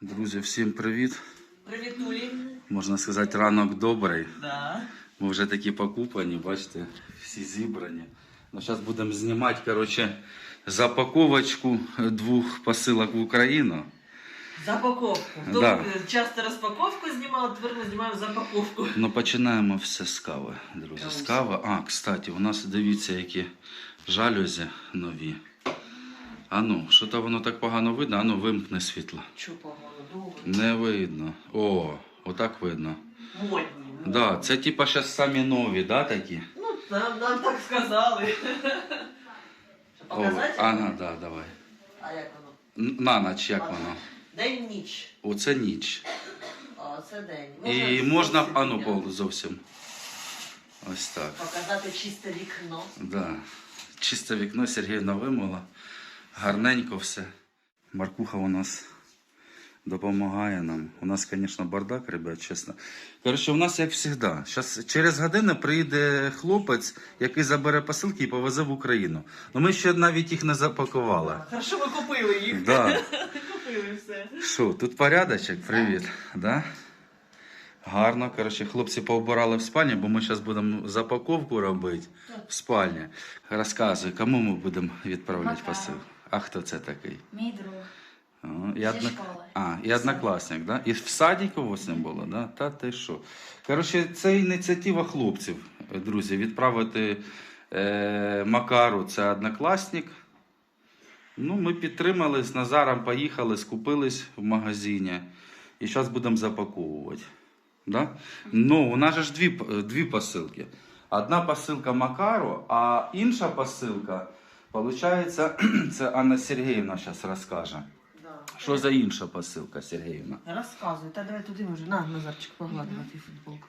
Друзі, всім привіт. Привіт, Улі. Можна сказати, ранок добрий. Да. Ми вже такі покупані, бачите, всі зібрані. Ну, зараз будемо знімати, коротше, запаковочку двох посилок в Україну. Запаковку. Да. Часто розпаковку знімали, тепер ми знімаємо запаковку. Ну, починаємо все з кави, друзі. З кави. А, кстати, у нас дивіться, які жалюзі нові. А ну, що то воно так погано видно? А ну, вимкни світло. Чу погано. Не видно. О, отак видно. Модні. Да, це типа зараз самі нові, да, такі? Ну, нам, нам так сказали. Що, О, Показати? ага, да, давай. А як воно? Н- На ніч, як воно? День ніч. Оце ніч. О, це день. І можна, а ну, пол зовсім. Ось так. Показати чисте вікно. Да. Чисте вікно Сергіївна вимила. Гарненько все. Маркуха у нас допомагає нам. У нас, звісно, бардак, ребят, чесно. Коротше, у нас як завжди. Щас, через годину прийде хлопець, який забере посилки і повезе в Україну. Ну ми ще навіть їх не запакували. Хорошо, ми купили їх. Да. Купили все. Що, тут порядочок? Привіт. Да? Гарно. Коротше, хлопці поубирали в спальні, бо ми зараз будемо запаковку робити в спальні. Розказуй, кому ми будемо відправляти посилку? А хто це такий? Мій друг. О, і одна... А, і однокласник, да? І в садіку ось не було, да? Та ти що? Коротше, це ініціатива хлопців, друзі, відправити е, Макару, це однокласник. Ну, ми підтримали з Назаром, поїхали, скупились в магазині. І зараз будемо запаковувати. Да? Ну, у нас же ж дві, дві посилки. Одна посилка Макару, а інша посилка, виходить, це Анна Сергіївна зараз розкаже. Що за інша посилка, Сергіївна? Розказуй, та давай туди вже. На, Назарчик, погладила твій футболку.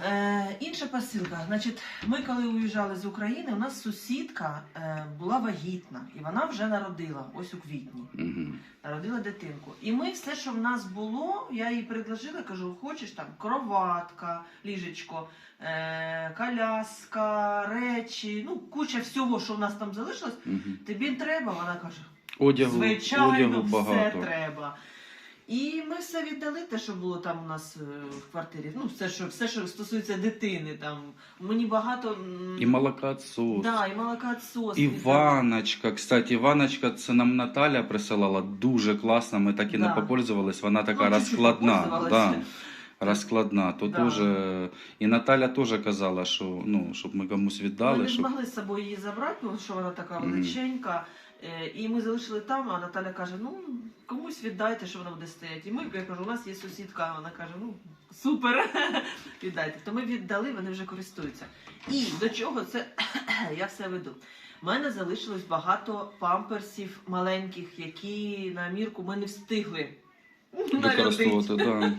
Е, інша посилка. Значить, ми коли уїжджали з України, у нас сусідка е, була вагітна, і вона вже народила, ось у квітні. Угу. Народила дитинку. І ми все, що в нас було, я їй предложила, кажу, хочеш там кроватка, ліжечко, е, коляска, речі, ну, куча всього, що в нас там залишилось. Угу. Тобі треба? Вона каже, Одягу, Звичайно, одягу все треба. І ми все віддали, те, що було там у нас е, в квартирі. Ну, все, що, все, що стосується дитини. Там. Мені багато. І молокоотсос. Да, і молокоотсос. І ваночка, кстати, ваночка це нам Наталя присилала дуже класно. Ми так і не Да. попользувались. Вона така Ну, розкладна. Да. Розкладна. То Да. дуже... І Наталя теж казала, що ну, щоб ми комусь Ми віддали. не Щоб... змогли з собою її забрати, тому що вона така величенька. Е, І ми залишили там, а Наталя каже: ну комусь віддайте, що вона буде стояти. І ми я кажу, у нас є сусідка, вона каже, ну супер, віддайте. То ми віддали, вони вже користуються. І до чого це я все веду. У мене залишилось багато памперсів маленьких, які на мірку ми не встигли. Використовувати, да.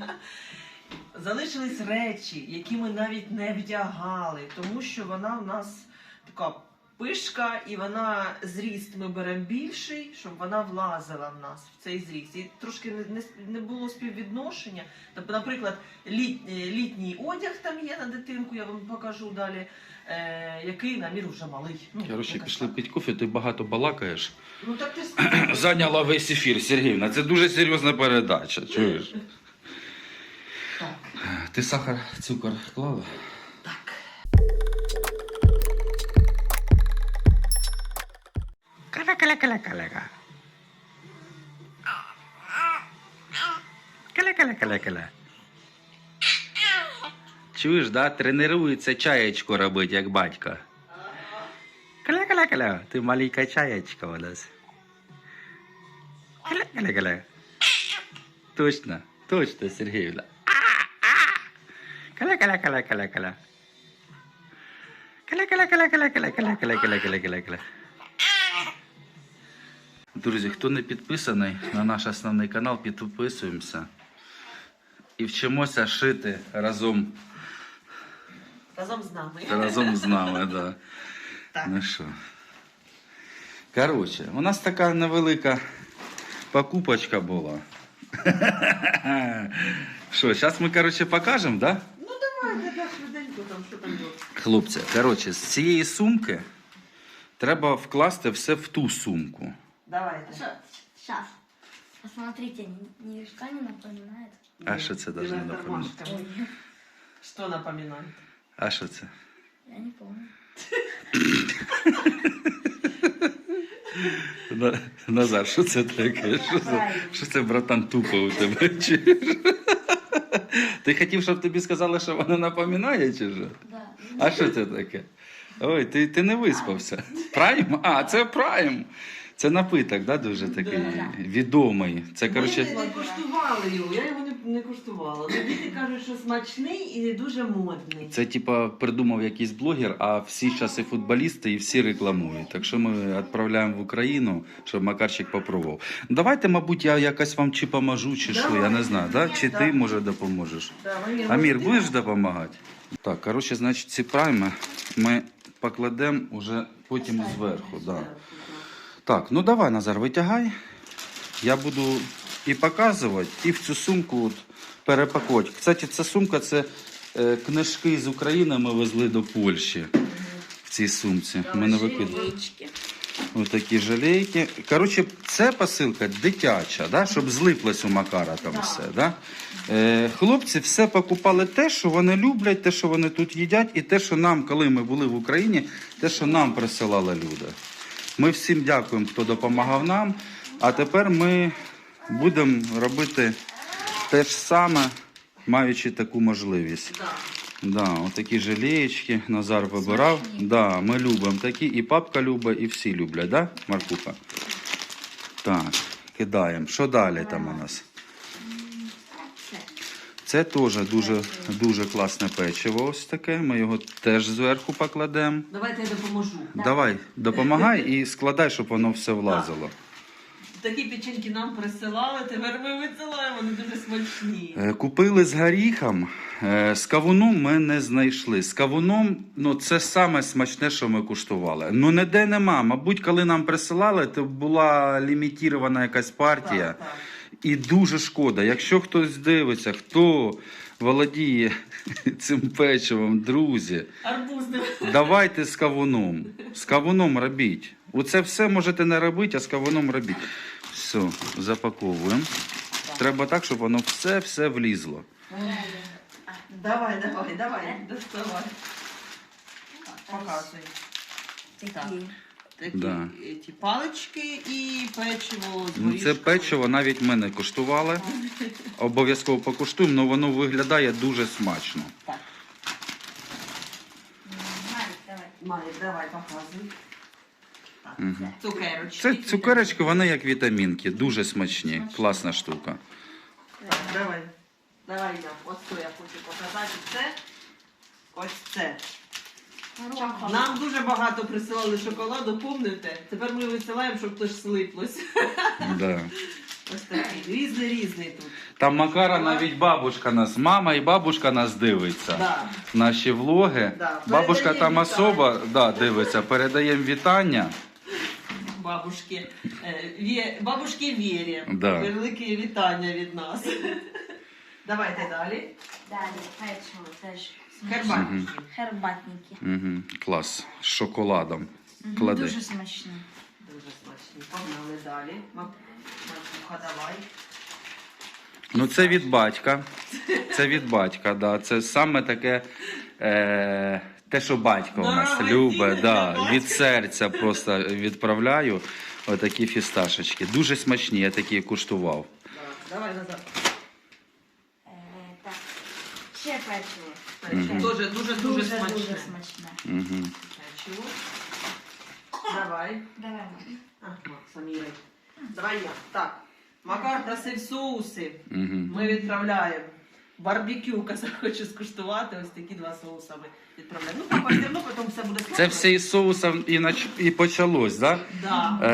Залишились речі, які ми навіть не вдягали, тому що вона в нас така пишка, і вона зріст ми беремо більший, щоб вона влазила в нас в цей зріст. І трошки не, не, було співвідношення. Тобто, наприклад, літ, е, літній одяг там є на дитинку, я вам покажу далі, е, який на мір вже малий. Ну, Коротше, пішли пити кофе, ти багато балакаєш. Ну так ти. Зайняла весь ефір, Сергіївна. Це дуже серйозна передача. Чуєш? Так. Ти сахар, цукор клала? Каля-каля-каля-каля. Каля-каля-каля-каля. Чуєш, да? Тренується чаєчку робити, як батько. Каля-каля-каля. Ти маленька чаєчка у нас. Каля-каля-каля. Точно, точно, Сергіївна. Каля-каля-каля-каля-каля. Каля-каля-каля-каля-каля-каля-каля-каля-каля-каля. Друзі, хто не підписаний на наш основний канал, підписуємося. І вчимося шити разом, Разом з нами. разом з нами. Да. Так. Ну що. Коротше, у нас така невелика покупочка була. Що, зараз ми, коротше, покажемо, да? Ну давай, так швиденько там, що там було. Хлопці, коротше, з цієї сумки треба вкласти все в ту сумку. Давайте. Що? Щас. Посмотрите, ничто не напоминает. А що це? Машка. Ой, Що напоминає? А що це? я не помню. На- Назар, що це таке? Що це, що це братан, тупо у тебе? Чи- Ти хотів, щоб тобі сказали, що вона напоминає, чи що? Да. А що це таке? Ой, ти, ти не виспався. Прайм? А, це прайм. Це напиток, да, дуже такий відомий. Це, Ми коротше, не, не коштували його, я його не, не коштувала. Ну, Діти кажуть, що смачний і дуже модний. це типа придумав якийсь блогер, а всі часи футболісти і всі рекламують. Так що ми відправляємо в Україну, щоб Макарчик попробував. Давайте, мабуть, я якось вам чи поможу, чи що, я не знаю. Да? Чи ти, може, допоможеш? Амір, будеш допомагати? Так, коротше, значить, ці прайми ми покладемо уже потім зверху. Да. Так, ну давай, Назар, витягай. Я буду і показувати, і в цю сумку от перепакувати. Кстати, ця сумка це е, книжки з України ми везли до Польщі в цій сумці. Ми не викидали. Ось такі жалейки. Коротше, це посилка дитяча, да? щоб злиплось у Макара там Да. все. Да? Е, хлопці все покупали те, що вони люблять, те, що вони тут їдять, і те, що нам, коли ми були в Україні, те, що нам присилали люди. Ми всім дякуємо, хто допомагав нам. А тепер ми будемо робити те ж саме, маючи таку можливість. Да. Отакі жалієчки Назар вибирав. Да, ми любимо такі, і папка любить, і всі люблять, да, Маркуха? Так, кидаємо. Що далі там у нас? Це. Теж дуже, дуже класне печиво. Ось таке. Ми його теж зверху покладемо. Давайте я допоможу. Давай, допомагай і складай, щоб воно все влазило. Такі печеньки нам присилали, тепер ми висилаємо, вони дуже смачні. Е, Купили з горіхом. Е, З кавуном ми не знайшли. З кавуном, ну це саме смачне, що ми куштували. Ну ніде нема. Мабуть, коли нам присилали, то була лімітірована якась партія. Так, так. І дуже шкода. Якщо хтось дивиться, хто володіє цим печивом, друзі, Арбуз давайте з кавуном. З кавуном робіть. Оце все можете не робити, а з кавуном робіть. Все, запаковуємо. Треба так, щоб воно все-все влізло. Давай, давай, давай, доставай. Показуй. Такі. Такі Да. ті палички і печиво з Ну, це печиво навіть ми не куштували. Обов'язково покуштуємо, але воно виглядає дуже смачно. Так, Марик, давай. Марик, давай, показуй. Мгм. Цукерочки. Це цукерочки, вони як вітамінки, дуже смачні. Класна штука. Так, давай. Давай я. Ось що я хочу показати. Це. Ось це. Нам дуже багато присилали шоколаду, помните? Тепер ми висилаємо, щоб хтось слиплось. Да. Ось такий. Різний різний тут. Там Макара навіть бабушка нас, мама і бабушка нас дивиться. Да. Наші влоги. Да, Бабушка передаємо там вітання. особа да, дивиться, передаємо вітання. Бабушки. Е, Вє... Бабушки Вірі. Да. Велике вітання від нас. Давайте далі. Далі печиво теж. Карбатники. Хербатники. Угу. Клас. З шоколадом. Мгм, Клади. Дуже смачні. Дуже смачні. Погнали далі. Мак- Макуха, давай. Ну, це від батька. Це від батька, да. Це саме таке. Е... Те, що батько у нас Дорога любить, да, від серця просто відправляю. Отакі фісташечки. Дуже смачні, я такі куштував. Да. Давай назад. Е, так. Ще печиво. Мгм. Дуже, дуже, дуже Дуже смачне. дуже смачне. Угу. Печиво. Давай. Давай. А. Давай я. Так. Макар просив соуси. Угу. Ми відправляємо. Барбекю, казав, хочу скуштувати. Ось такі два соуси ми відправляємо. Ну, все одно потім все буде Це все із соусом і, нач... і почалось, так? Да? Да.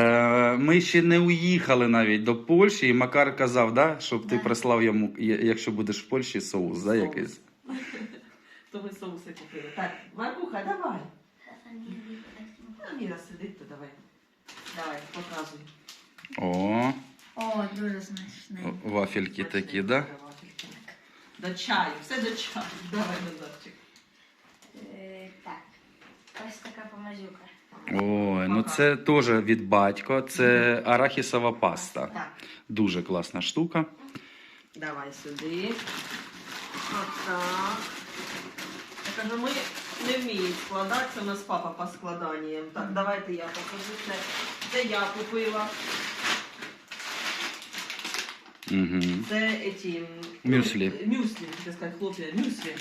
Е, ми ще не уїхали навіть до Польщі, і Макар казав, да, щоб ти Да. прислав йому, я- якщо будеш в Польщі, соус, да, Соус. якийсь. То ми соуси купили. Так, Маркуха, давай. Аміра сидить, то давай. Давай, показуй. О, О, дуже смачне. вафельки такі, да? Вафельки. До чаю, все до чаю. Давай, Назарчик. Е, так. Ось така помазюка. Ой, ну це теж від батька. Це арахісова паста. Так. Дуже класна штука. Давай сюди. Отак. Я кажу, ми не вміємо складати, це у нас папа по складанням. Так, давайте я покажу це. Це я купила. Угу. Це ті м, Мюслі. Мюслі, так сказати, хлопці, мюслі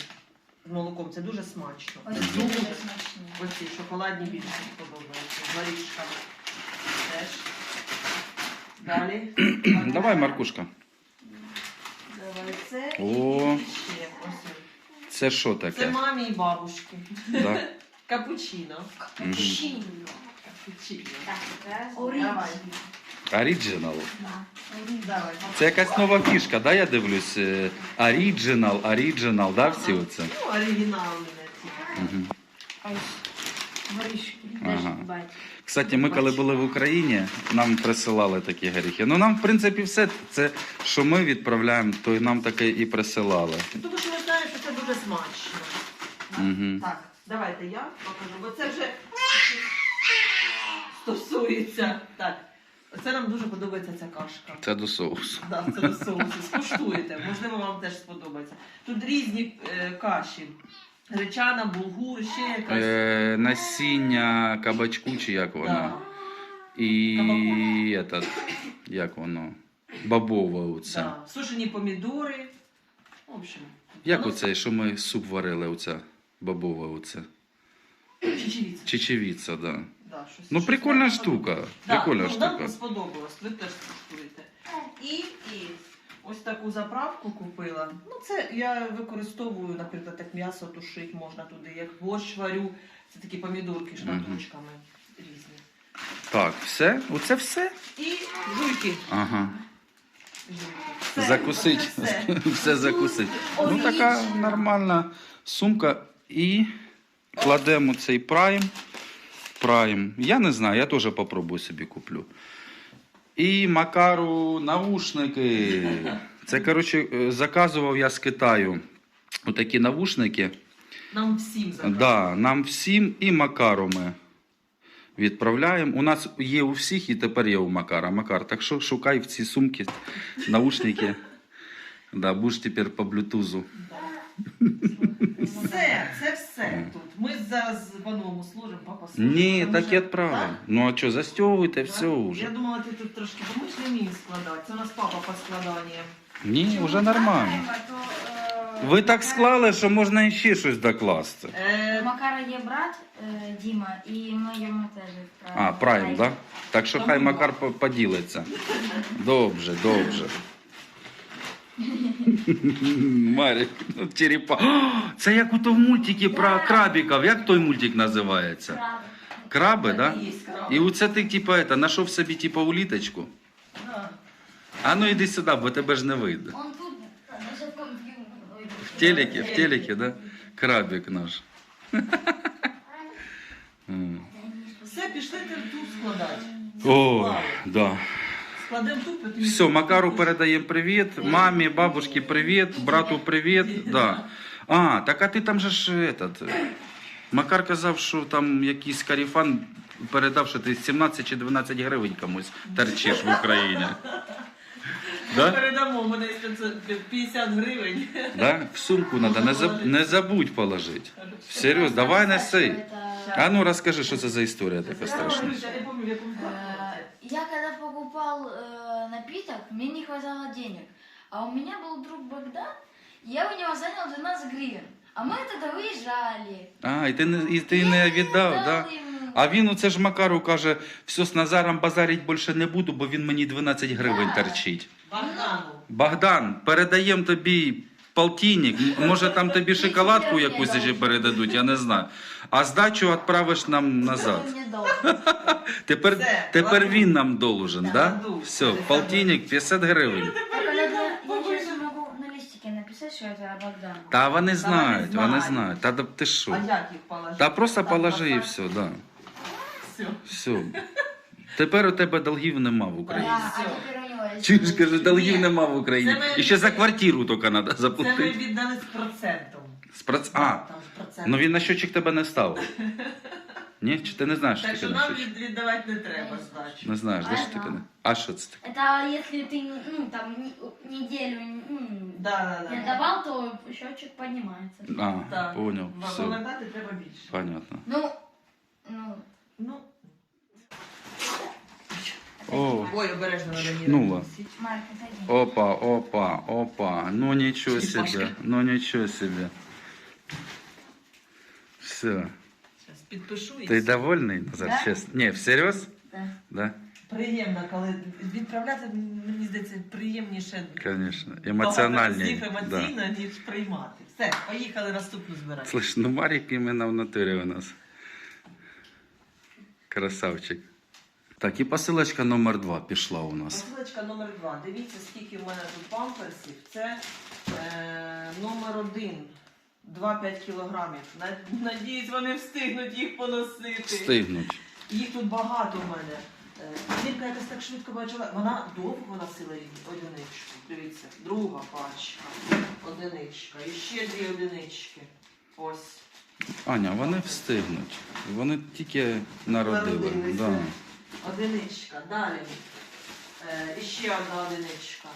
з молоком. Це дуже смачно. Ось Дуже. дуже смачні. Ось ці шоколадні більше подобаються. З горішками. Теж. Далі. Давай, Маркушка. Давай це. О. І ще ось. Це що таке? Це мамі і бабушки. Да. Капучино. Капучино. Капучино. Так. Оріджинал. Да. Це якась нова фішка, да, я дивлюсь. Е, Оріджинал, оріджинал, да, всі оце? Ну, оригінальні ці. Угу. Горішки. Ага. Кстати, ми коли були в Україні, нам присилали такі горіхи. Ну нам, в принципі, все це, що ми відправляємо, то й нам таке і присилали. Тому що ви знаєте, дуже смачно. Угу. Так, давайте я покажу, бо це вже стосується. Так. Оце нам дуже подобається ця кашка. Це до соусу. Да, це до соусу. Скуштуйте, можливо, вам теж сподобається. Тут різні е, каші. Гречана, булгур, ще якась. Е, насіння кабачку чи як воно? Да. І этот, як воно? Бабове оце. Да. Сушені помідори. В общем. Як оце, що ми суп варили, оце? Бабове оце. Чечевіця. Чечевіця, да. Да, щось, Ну щось прикольна нам штука. Да, Прикольна ну, штука. Нам сподобалось, ви теж скуштуєте. І, і ось таку заправку купила. Ну, це я використовую, наприклад, як м'ясо тушить можна туди, як борщ варю. Це такі помідорки шматочками різні. Так, все? Оце все? І жуйки. Ага. жуйки. Все, Закусить. все. Все закусить. Ну така нормальна сумка. І кладемо цей прайм. Прайм. Я не знаю, я теж попробую собі куплю. І Макару наушники. Це, коротше, е, заказував я з Китаю. Отакі навушники. Нам всім заказують. Да, нам всім і Макару ми відправляємо. У нас є у всіх і тепер є у Макара. Макар, так що шукай в ці сумки наушники. Да, будеш тепер по блютузу. Все, це все тут. Ми зараз по-новому служимо, папа служить. Ні, так і відправимо. Ну а що, застягуйте, все Я вже. думала, ти тут трошки, бо ми ж не вміємо складати. Це у нас папа по складанням. Ні, вже нормально. То, е, Ви так склали, що можна ще щось докласти. У Е, Макара є брат е, Діма, і ми йому теж відправили. А, прайм, так? Так що хай Макар по- поділиться. Добре, добре. Марік, ну, черепа. Це як у то в мультики про крабіків. Як той мультик називається? Правда. Краби, так? Да? І оце ти, типа, это, знайшов собі типа уліточку. А ну іди сюди, бо тебе ж не вийде. Он тут даже комп'ютер. В телеке, в телеке, да? Крабик наш. Все, пішли ти тут складати. О, да. Складемо тут. Все, Макару передаємо привіт, мамі, бабушці привіт, брату привіт. Да. А, так а ти там же ж этот. Макар казав, що там якийсь каріфан передав, що ти 17 чи 12 гривень комусь терчиш в Україні. Да? Передамо, у мене є 50 гривень. Да? В сумку треба, не, заб... не забудь положити. Серйозно, давай неси. А ну розкажи, що це за історія така страшна. Я не пам'ятаю, в якому Э, Я когда покупал э, напиток, мне не хватало денег. А у меня был друг Богдан, я у него занял 12 гривен. А мы тогда выезжали. А, і ти не, і ти не віддав, Дал да? ему. А він оце ж Макару каже, все, з Назаром базарить більше не буду, бо він мені 12 гривень Да. торчить. Богдану. Богдан, передаємо тобі полтинник, може там тобі шоколадку якусь ще передадуть, я не знаю. А здачу відправиш нам назад. Тепер, Все, тепер ладно. він нам должен, Да, ладно. Все, полтинник 50 гривень. Так, а я, я могу на листике написать, что это Богдан. Та вони знають, вони знають. знають. Та да ти що? А як їх положити? Та просто положи і все, да. Все. Все. Тепер у тебе долгів нема в Україні. Да, а теперь есть. Чуєш, каже, долгів Ні. нема в Україні. Це ми- І ще за квартиру тільки треба Це ми заплатити. віддали з процентом. З проц... А, Там з процентом. ну він на щочик тебе не ставив. Ні? Чи ти не знаєш, що Так таке що нам від- віддавати не треба здачу. Не знаєш, де А, що таке? знаю. А що це таке? Это если ты, ну, там, не- неделю ну, Да, да, не да. давал, то счетчик поднимается. А, Так. поняв. Все, Пам'ятати треба більше. понятно. Ну, Ну, О, ой, обережно надо Шнула. опа, опа, опа. Ну ничего себе, ну ничего себе. Все. Зараз підпишу і Ти все. довольний, Назар? Да. Чесно? Ні, всерйоз? Да. Да? Приємно, коли відправляти, мені здається, приємніше. Конечно. багато Емоціональний. разів Да. емоційно, ніж приймати. Все, поїхали наступну збирати. Слышь, ну Марик іменно в натурі у нас. Красавчик. Так, і посилочка номер два пішла у нас. Посилочка номер два. Дивіться, скільки в мене тут памперсів. Це е, номер один. 2-5 кілограмів. Надіюсь, вони встигнуть їх поносити. Встигнуть. Їх тут багато в мене. Е, Жінка якось так швидко бачила. Вона довго носила її одиничку. Дивіться, друга пачка. Одиничка. І ще дві одинички. Ось. Aня, вони встигнуть. Вони тільки народили. Народилися. Да. Одиничка. Далі. Е, і ще одна одиничка.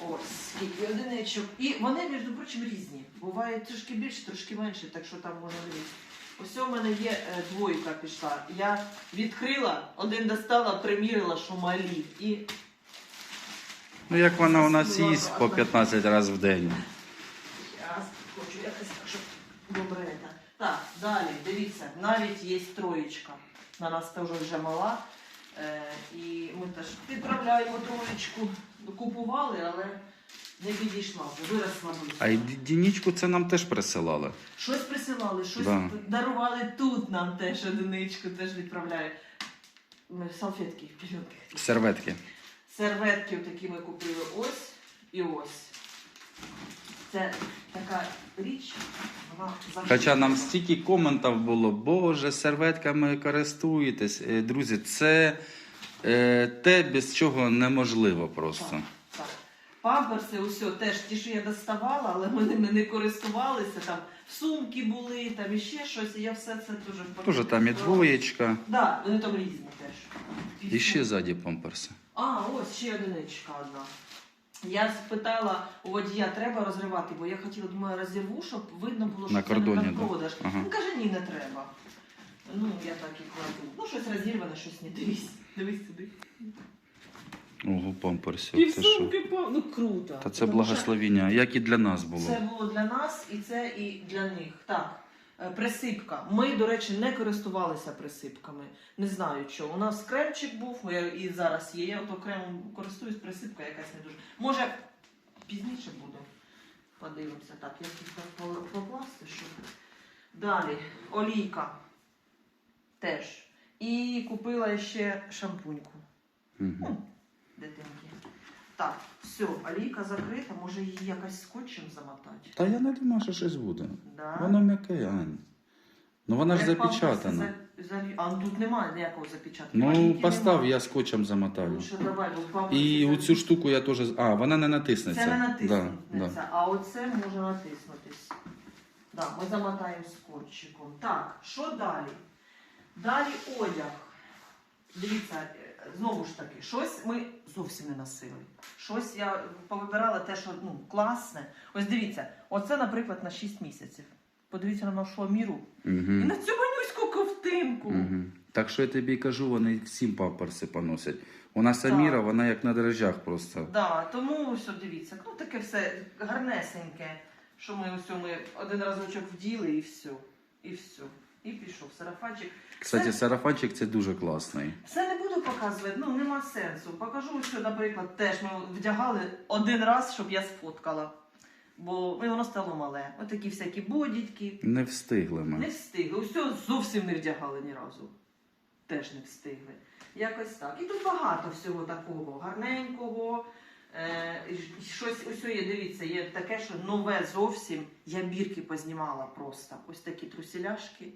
Ось, скільки одиничок. І вони, між прочим, різні. Буває трошки більше, трошки менше, так що там можна різні. Ось у мене є е, двойка пішла. Я відкрила, один достала, примірила, що малі. І Ну як вона у нас їсть по 15 разів в день. Зараз хочу якось так, щоб добре. Так, далі, дивіться, навіть є троєчка. На нас теж вже мала. Е, і ми теж відправляємо троєчку. Купували, але не підійшла вже, виросла близько. А й дінічку це нам теж присилали. Щось присилали, щось Да. дарували тут нам теж одиничку, теж відправляють. Салфетки, пільонки. Серветки. Серветки такі ми купили ось і ось. Це така річ, вона завжди. Хоча нам стільки коментів було, боже, серветками користуєтесь. Е, Друзі, це е, те, без чого неможливо просто. Так, так. Памперси, усе, теж ті, що я доставала, але ми ними не користувалися. Там сумки були, там іще щось, і я все це дуже Тоже там і двоєчка. Так, да, вони там різні теж. І ще ззаді памперси. А, ось ще одиничка одна. Я спитала у водія, треба розривати, бо я хотіла, думаю, розірву, щоб видно було, що На це кордоні, не да? продаж. Ага. Він каже, ні, не треба. Ну, я так і кладу. Ну, щось розірване, щось не дивись. Дивись сюди. Ого, памперсів. Це що? Півсумки, по- ну круто. Та це Тому що благословіння, як і для нас було. Це було. для нас і це і для них. Так, присипка. Ми, до речі, не користувалися присипками. Не знаю що. У нас кремчик був, і зараз є. Я ото кремом користуюсь, присипка якась не дуже. Може, пізніше буде. Подивимося. Так, я тут покласти, щоб. Далі, олійка. Теж. І купила ще шампуньку. Угу. Дитинки. Так, все, олійка закрита, може її якось скотчем замотати. Та я не думаю, що щось буде. Да. Воно м'яке, Ань. Ну вона ж Як запечатана. за- за- А тут немає ніякого запечатки. Ну, Олійки постав, нема. я скотчем замотаю. Лучше давай, бо І за- оцю штуку я теж. А, вона не натиснеться. Це не Да, натиснеться, да. а оце може натиснутись. Да, ми замотаємо скотчиком. Так, що далі? Далі одяг. Дивіться, знову ж таки, щось ми зовсім не носили. Щось я повибирала те, що ну, класне. Ось дивіться, оце, наприклад, на 6 місяців. Подивіться на нашу міру. І Угу. на цю манюську ковтинку. Угу. Так що я тобі кажу, вони всім памперси поносять. У нас. Аміра, вона як на дрожжах просто. Да, тому ось дивіться, ну таке все гарнесеньке, що ми ось ми один разочок вділи і все. І все. І пішов сарафанчик. Кстати, Це- сарафанчик це дуже класний. Все не буду показувати, ну нема сенсу. Покажу, що, наприклад, теж ми вдягали один раз, щоб я сфоткала. Бо ну, воно стало мале. Ось такі всякі бодітки. Не встигли Не встигли. Усього зовсім не вдягали ні разу. Теж не встигли. Якось так. І тут багато всього такого гарненького. Е, щось ось є, дивіться, є таке, що нове зовсім. Я бірки познімала просто. Ось такі трусіляшки.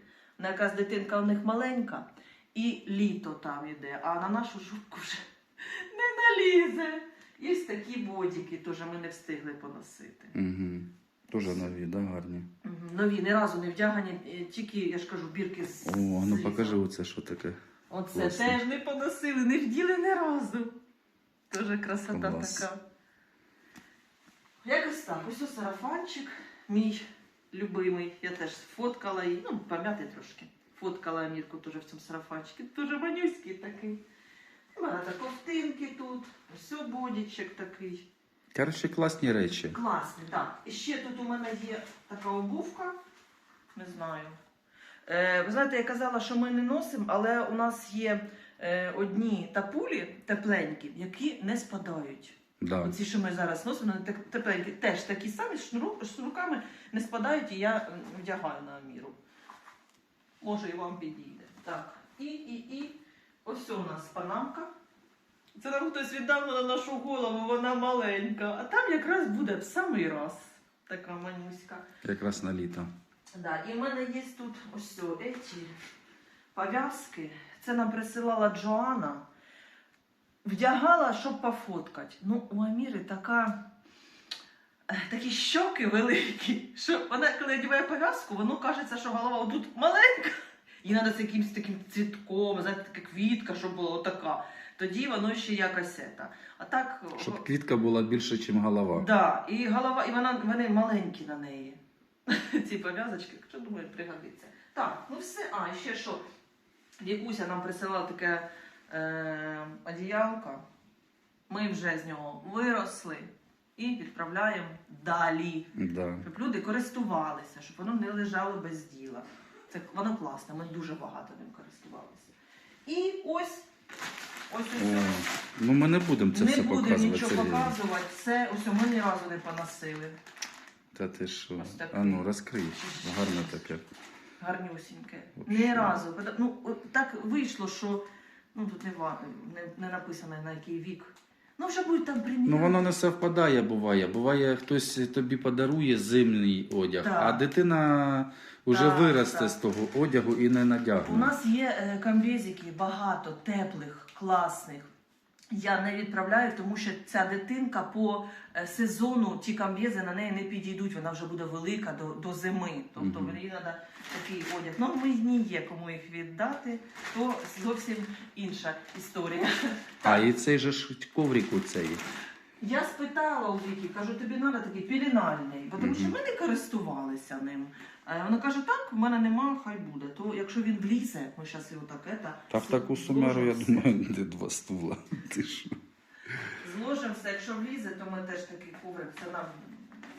На якась дитинка у них маленька, і літо там іде, а на нашу жубку вже не налізе. Є такі бодіки, теж ми не встигли поносити. Угу. Дуже нові, да, гарні. Мгм. Нові, ні разу не вдягані, е, тільки, я ж кажу, бірки з. О, ну з покажи оце, що таке. Оце Класно. теж не поносили, не вділи ні разу. Дуже красота Клас. така. Якось так, ось ось сарафанчик, мій любимий. Я теж сфоткала її, ну, пам'ятаю трошки. Фоткала Амірку теж в цьому сарафанчику. Дуже манюський такий. У мене ковтинки тут, ось бодічок такий. Коротше, класні речі. Класний, так. І ще тут у мене є така обувка. Не знаю. Е, ви знаєте, я казала, що ми не носимо, але у нас є е, одні тапулі тепленькі, які не спадають. Да. Оці, що ми зараз носимо, вони тепленькі, теж такі самі шнуру, шнурками не спадають, і я вдягаю на міру. Може і вам підійде. Так. І, і, і ось у нас панамка. Це нам хтось віддав на нашу голову, вона маленька. А там якраз буде в самий раз така манюська. Якраз на літо. Да, і в мене є тут ось еті пов'язки. Це нам присилала Джоанна. Вдягала, щоб пофоткати. Ну, у Аміри така. Такі щоки великі, що вона, коли одягає пов'язку, воно кажеться, що голова отут маленька. Їй треба з якимось таким цвітком, знаєте, така квітка, щоб була отака. Тоді воно ще якось ета. А так. Щоб квітка була більше, ніж голова. Да, і голова, і вона, вони маленькі на неї. Ці пов'язочки, що думаю, пригодиться. Так, ну все. А, ще що? Вікуся нам присилала таке е, одіялко. Ми вже з нього виросли і відправляємо далі. Да. Щоб люди користувалися, щоб воно не лежало без діла. Це воно класне, ми дуже багато ним користувалися. І ось ось ось. О, ну ми не будемо це не все будемо показувати. нічого Сергій. показувати. Це ось ми ні разу не поносили. Та ти що? Ось таке. А ну розкрий. Гарне таке. Гарнюсіньке. Ні разу. Ну, так вийшло, що ну тут не, не, не написано на який вік. Ну, вже будуть там приміряти. Ну воно не совпадає, буває. Буває, хтось тобі подарує зимний одяг, Так. а дитина вже Так, виросте так. з того одягу і не надягне. У нас є е, комбезики багато, теплих, класних. Я не відправляю, тому що ця дитинка по е, сезону ті комбези на неї не підійдуть, вона вже буде велика до, до зими. Тобто Мгм. їй треба такий одяг. Ну, ми не є кому їх віддати, то зовсім інша історія. А і цей же ж коврик у цей. Я спитала у Вікі, кажу, тобі треба такий пілінальний, бо тому що ми не користувалися ним. А вона каже, так, в мене нема, хай буде. То якщо він влізе, ми зараз його так ета. Та в таку сумеру, я думаю, де два стула. Ти що? Зложимо все, якщо влізе, то ми теж такий коврик, це нам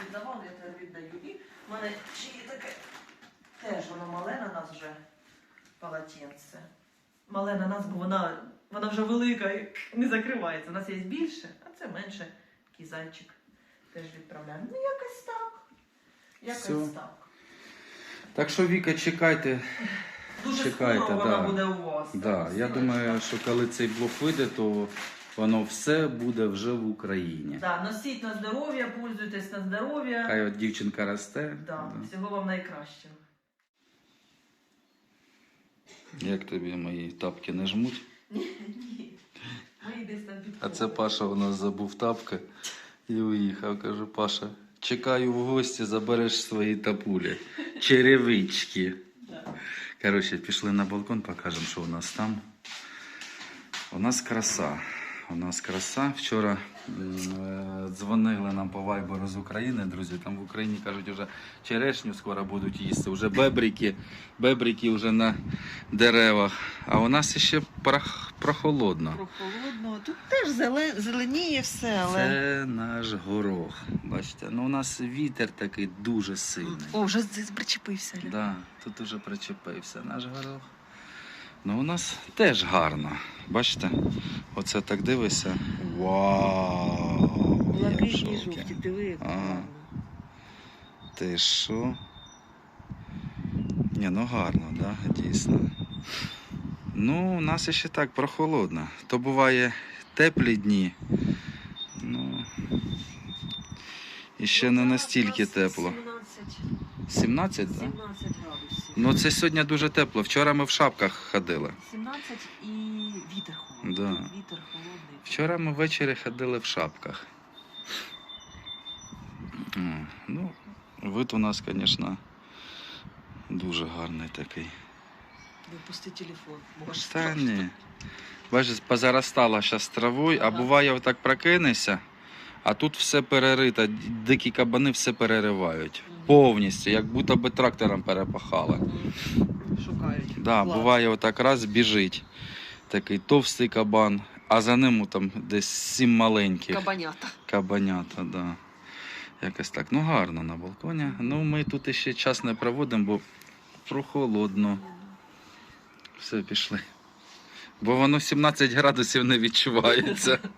віддавали, я тебе віддаю. І в мене ще є таке, теж воно мале на нас вже полотенце. Мале на нас, бо вона, вона вже велика і не закривається. У нас є більше, а це менше. Такий зайчик теж відправляємо. Ну, якось так. Якось Всьо. так. Так що, Віка, чекайте. Дуже Чекайте, скоро вона да. буде у вас. Да, я Силочка. думаю, що коли цей блок вийде, то воно все буде вже в Україні. Да, носіть на здоров'я, пользуйтесь на здоров'я. Хай от дівчинка росте. Да, да. всього вам найкращого. Як тобі мої тапки не жмуть? Ні, ми десь там А це Паша у нас забув тапки і уїхав. Кажу, Паша, чекаю в гості, забереш свої тапулі. Черевички. Коротше, пішли на балкон, покажемо, що у нас там. У нас краса. У нас краса. Вчора е, дзвонили нам по вайберу з України, друзі. Там в Україні кажуть, вже черешню скоро будуть їсти, вже бебрики, бебрики вже на деревах. А у нас ще прох- прохолодно. Прохолодно. Тут теж зеле- зеленіє все, але. Це наш горох. Бачите, ну у нас вітер такий дуже сильний. О, вже причепився. Да, тут уже причепився наш горох. Ну, у нас теж гарно. Бачите? Оце так дивишся. Вау! Блакитні жовті, диви, як Ага. гарно. Ти що? Ні, ну гарно, да, дійсно. Ну, у нас ще так прохолодно. То буває теплі дні. Ну. І ще не настільки тепло. 17, 17, так? 17 градусів. Ну це сьогодні дуже тепло. Вчора ми в шапках ходили. 17 і вітер холодний. Да. Вітер холодний. Вчора ми ввечері ходили в шапках. Ну, Вид у нас, звісно, дуже гарний такий. Випусти телефон. Може, Та ні. Бачиш, позаростала зараз травою, а буває отак прокинешся, а тут все перерито, дикі кабани все переривають. Повністю, як будто би трактором перепахали. Шукають. Да, Клас. буває отак раз біжить. Такий товстий кабан, а за ним там десь сім маленьких Кабанята. кабанята, да. Якось так. Ну гарно на балконі. Ну ми тут ще час не проводимо, бо прохолодно. Все, пішли. Бо воно 17 градусів не відчувається.